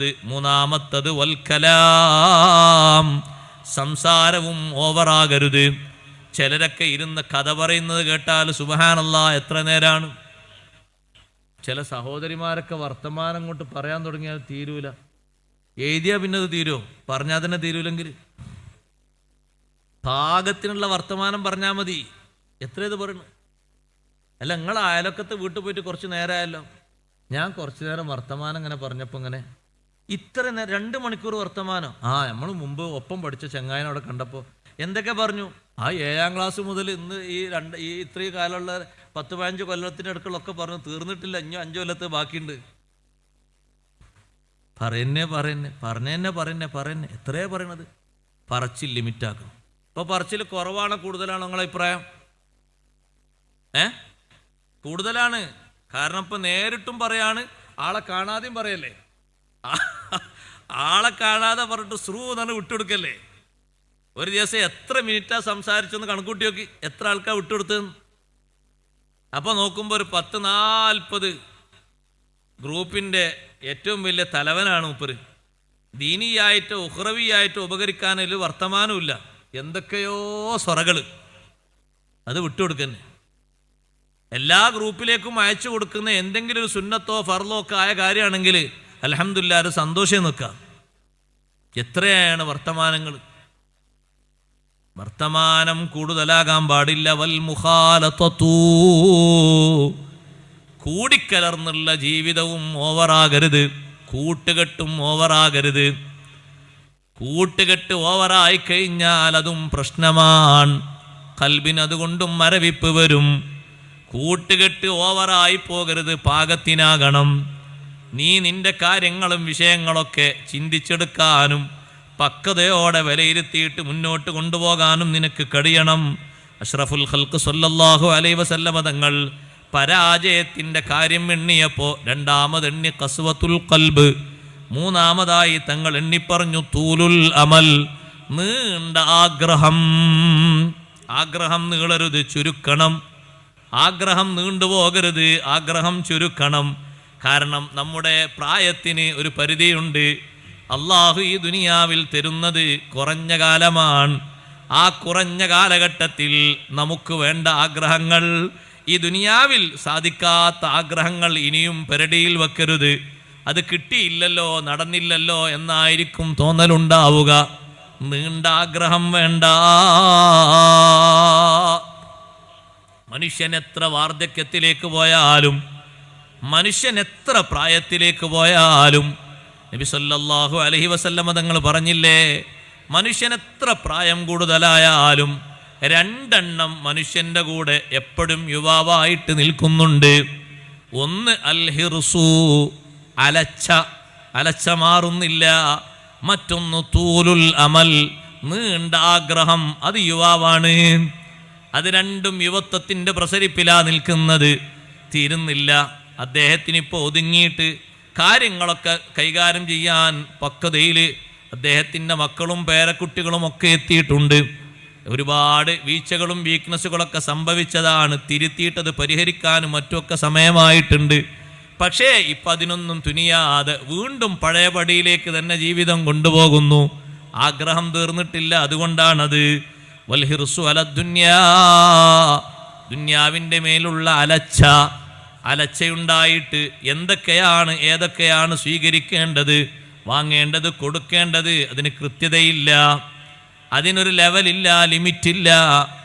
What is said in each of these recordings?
മൂന്നാമത്തത് വൽക്കലാം സംസാരവും ഓവറാകരുത് ചിലരൊക്കെ ഇരുന്ന് കഥ പറയുന്നത് കേട്ടാൽ സുബഹാനല്ല എത്ര നേരാണ്? ചില സഹോദരിമാരൊക്കെ വർത്തമാനം കൊണ്ട് പറയാൻ തുടങ്ങിയാൽ തീരൂല. എഴുതിയാ പിന്നെ അത് തീരുമോ പറഞ്ഞാൽ തന്നെ തീരൂലെങ്കിൽ പാകത്തിനുള്ള വർത്തമാനം പറഞ്ഞാൽ മതി. എത്ര ഇത് പറയണു? അല്ല നിങ്ങൾ അയലൊക്കത്തെ വീട്ടിൽ പോയിട്ട് കുറച്ച് നേരമായല്ലോ ഞാൻ കുറച്ച് നേരം വർത്തമാനം ഇങ്ങനെ പറഞ്ഞപ്പോൾ ഇങ്ങനെ ഇത്ര രണ്ട് മണിക്കൂർ വർത്തമാനം. ആ നമ്മൾ മുമ്പ് ഒപ്പം പഠിച്ച ചെങ്ങായനെ അവിടെ കണ്ടപ്പോൾ എന്തൊക്കെ പറഞ്ഞു? ആ ഏഴാം ക്ലാസ് മുതൽ ഇന്ന് ഈ രണ്ട് ഈ ഇത്രയും കാലമുള്ള പത്ത് പതിനഞ്ച് കൊല്ലത്തിന്റെ അടുക്കളൊക്കെ പറഞ്ഞു തീർന്നിട്ടില്ല. അഞ്ഞോ അഞ്ചു കൊല്ലത്ത് ബാക്കിയുണ്ട്. പറയുന്നേ പറയുന്നേ പറഞ്ഞെന്നെ പറയുന്നേ പറയുന്നേ എത്രയാ പറയണത്? പറച്ചിൽ ലിമിറ്റാക്കണം. ഇപ്പൊ പറച്ചിൽ കുറവാണോ കൂടുതലാണോ നിങ്ങളെ അഭിപ്രായം? ഏ? കൂടുതലാണ്. കാരണം ഇപ്പൊ നേരിട്ടും പറയാണ് ആളെ കാണാതെയും പറയല്ലേ? ആളെ കാണാതെ പറഞ്ഞിട്ട് സ്രൂ എന്നാണ് വിട്ടുകൊടുക്കല്ലേ? ഒരു ദിവസം എത്ര മിനിറ്റാ സംസാരിച്ചെന്ന് കണക്കൂട്ടി നോക്കി. എത്ര ആൾക്കാർ വിട്ടുകൊടുത്തെന്ന് അപ്പൊ നോക്കുമ്പോ ഒരു പത്ത് നാൽപ്പത് ഗ്രൂപ്പിന്റെ ഏറ്റവും വലിയ തലവനാണ് ഉപ്പര് ദീനിയായിട്ടോ ഉഹ്റവിയായിട്ടോ ഉപകരിക്കാനതിൽ വർത്തമാനമില്ല എന്തൊക്കെയോ സ്വറകൾ. അത് വിട്ടുകൊടുക്കന്നെ. എല്ലാ ഗ്രൂപ്പിലേക്കും അയച്ചു കൊടുക്കുന്ന എന്തെങ്കിലും ഒരു സുന്നത്തോ ഫർലോ ഒക്കെ ആയ കാര്യമാണെങ്കിൽ അലഹമില്ല അത് സന്തോഷം നിൽക്കാം എത്രയാണ് വർത്തമാനങ്ങൾ? വർത്തമാനം കൂടുതലാകാൻ പാടില്ല. വൽ മുഖാലത്വത്തൂ കൂടിക്കലർന്നുള്ള ജീവിതവും ഓവറാകരുത്. കൂട്ടുകെട്ടും ഓവറാകരുത്. കൂട്ടുകെട്ട് ഓവറായി കഴിഞ്ഞാൽ അതും പ്രശ്നമാണ്. കൽബിന് അതുകൊണ്ടും മരവിപ്പ് വരും. കൂട്ടുകെട്ട് ഓവറായി പോകരുത്. പാകത്തിനാകണം. നീ നിന്റെ കാര്യങ്ങളും വിഷയങ്ങളൊക്കെ ചിന്തിച്ചെടുക്കാനും പക്വതയോടെ വിലയിരുത്തിയിട്ട് മുന്നോട്ട് കൊണ്ടുപോകാനും നിനക്ക് കഴിയണം. അഷ്റഫുൽ ഹൽക്ക് സൊല്ലാഹു അലൈ വസല്ലമ പരാജയത്തിന്റെ കാര്യം എണ്ണിയപ്പോൾ രണ്ടാമത് എണ്ണി കസുവത്തുൽ കൽബ് മൂന്നാമതായി തങ്ങൾ എണ്ണിപ്പറഞ്ഞു തൂലുൽ അമൽ. നീണ്ട ആഗ്രഹം. ആഗ്രഹം നീളരുത് ചുരുക്കണം. ആഗ്രഹം നീണ്ടുപോകരുത് ആഗ്രഹം ചുരുക്കണം. കാരണം നമ്മുടെ പ്രായത്തിന് ഒരു പരിധിയുണ്ട്. അള്ളാഹു ഈ ദുനിയാവിൽ തരുന്നത് കുറഞ്ഞ കാലമാണ്. ആ കുറഞ്ഞ കാലഘട്ടത്തിൽ നമുക്ക് വേണ്ട ആഗ്രഹങ്ങൾ ഈ ദുനിയാവിൽ സാധിക്കാത്ത ആഗ്രഹങ്ങൾ ഇനിയും പെരടിയിൽ വെക്കരുത്. അത് കിട്ടിയില്ലല്ലോ നടന്നില്ലല്ലോ എന്നായിരിക്കും തോന്നലുണ്ടാവുക. നീണ്ട ആഗ്രഹം വേണ്ട. മനുഷ്യൻ എത്ര വാർദ്ധക്യത്തിലേക്ക് പോയാലും മനുഷ്യൻ എത്ര പ്രായത്തിലേക്ക് പോയാലും നബി സല്ലാഹു അലഹി വസല്ലമ തങ്ങൾ പറഞ്ഞില്ലേ മനുഷ്യൻ എത്ര പ്രായം കൂടുതലായാലും രണ്ടെണ്ണം മനുഷ്യന്റെ കൂടെ എപ്പോഴും യുവാവായിട്ട് നിൽക്കുന്നുണ്ട്. ഒന്ന് അൽ ഹിർസു അലച്ച അലച്ച മാറുന്നില്ല മറ്റൊന്ന് തൂലുൽ അമൽ നീണ്ട ആഗ്രഹം അത് യുവാവാണ്. അത് രണ്ടും യുവത്വത്തിന്റെ പ്രസരിപ്പിലാ നിൽക്കുന്നത്. തീരുന്നില്ല. അദ്ദേഹത്തിന് ഇപ്പോൾ ഒതുങ്ങിയിട്ട് കാര്യങ്ങളൊക്കെ കൈകാര്യം ചെയ്യാൻ പക്വതയിൽ അദ്ദേഹത്തിന്റെ മക്കളും പേരക്കുട്ടികളും ഒക്കെ എത്തിയിട്ടുണ്ട്. ഒരുപാട് വീഴ്ചകളും വീക്ക്നസ്സുകളൊക്കെ സംഭവിച്ചതാണ്. തിരുത്തിയിട്ടത് പരിഹരിക്കാനും മറ്റുമൊക്കെ സമയമായിട്ടുണ്ട്. പക്ഷേ ഇപ്പം അതിനൊന്നും തുനിയാതെ വീണ്ടും പഴയ പടിയിലേക്ക് തന്നെ ജീവിതം കൊണ്ടുപോകുന്നു. ആഗ്രഹം തീർന്നിട്ടില്ല. അതുകൊണ്ടാണത്. വൽഹിർസു അല ദുന്യാ. ദുന്യാവിന്റെ മേലുള്ള അലച്ച. അലച്ചയുണ്ടായിട്ട് എന്തൊക്കെയാണ് ഏതൊക്കെയാണ് സ്വീകരിക്കേണ്ടത് വാങ്ങേണ്ടത് കൊടുക്കേണ്ടത് അതിന് കൃത്യതയില്ല. അതിനൊരു ലെവലില്ല ലിമിറ്റില്ല.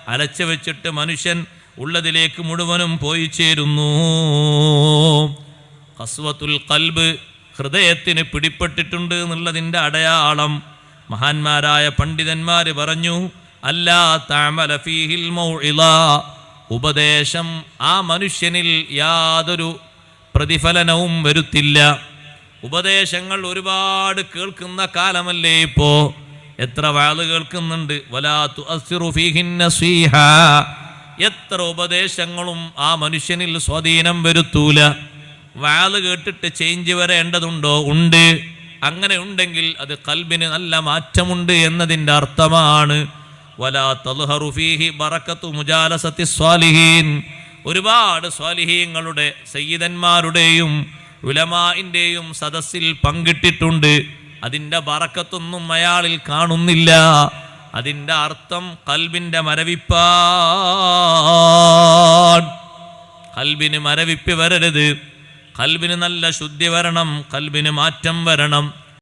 അലച്ച വെച്ചിട്ട് മനുഷ്യൻ ഉള്ളതിലേക്ക് മുഴുവനും പോയി ചേരുന്നു. ഹസ്വത്തുൽ കൽബ് ഹൃദയത്തിന് പിടിപ്പെട്ടിട്ടുണ്ട് എന്നുള്ളതിന്റെ അടയാളം. മഹാന്മാരായ പണ്ഡിതന്മാർ പറഞ്ഞു അല്ലാ താമല ഫീഹിൽ മൗഇള ഉപദേശം ആ മനുഷ്യനിൽ യാതൊരു പ്രതിഫലനവും വരുത്തില്ല. ഉപദേശങ്ങൾ ഒരുപാട് കേൾക്കുന്ന കാലമല്ലേ ഇപ്പോ? എത്ര വാൾ കേൾക്കുന്നുണ്ട്? എത്ര ഉപദേശങ്ങളും ആ മനുഷ്യനിൽ സ്വാധീനം വരുത്തൂല. വാൾ കേട്ടിട്ട് ചേഞ്ച് വരേണ്ടതുണ്ടോ? ഉണ്ട്. അങ്ങനെ ഉണ്ടെങ്കിൽ അത് കൽബിന് നല്ല മാറ്റമുണ്ട് എന്നതിന്റെ അർത്ഥമാണ് വലാ സ്വാലിഹീൻ. ഒരുപാട് സ്വാലിഹീങ്ങളുടെ സയ്യിദന്മാരുടെയും ഉലമാഇന്റെയും സദസ്സിൽ പങ്കിട്ടിട്ടുണ്ട്. അതിന്റെ ബറക്കത്തൊന്നും അയാളിൽ കാണുന്നില്ല. അതിന്റെ അർത്ഥം കൽബിന്റെ മരവിപ്പാൻ കൽബിന് മരവിപ്പ് വരരുത്. കൽബിന് നല്ല ശുദ്ധി വരണം കൽബിന് മാറ്റം വരണം.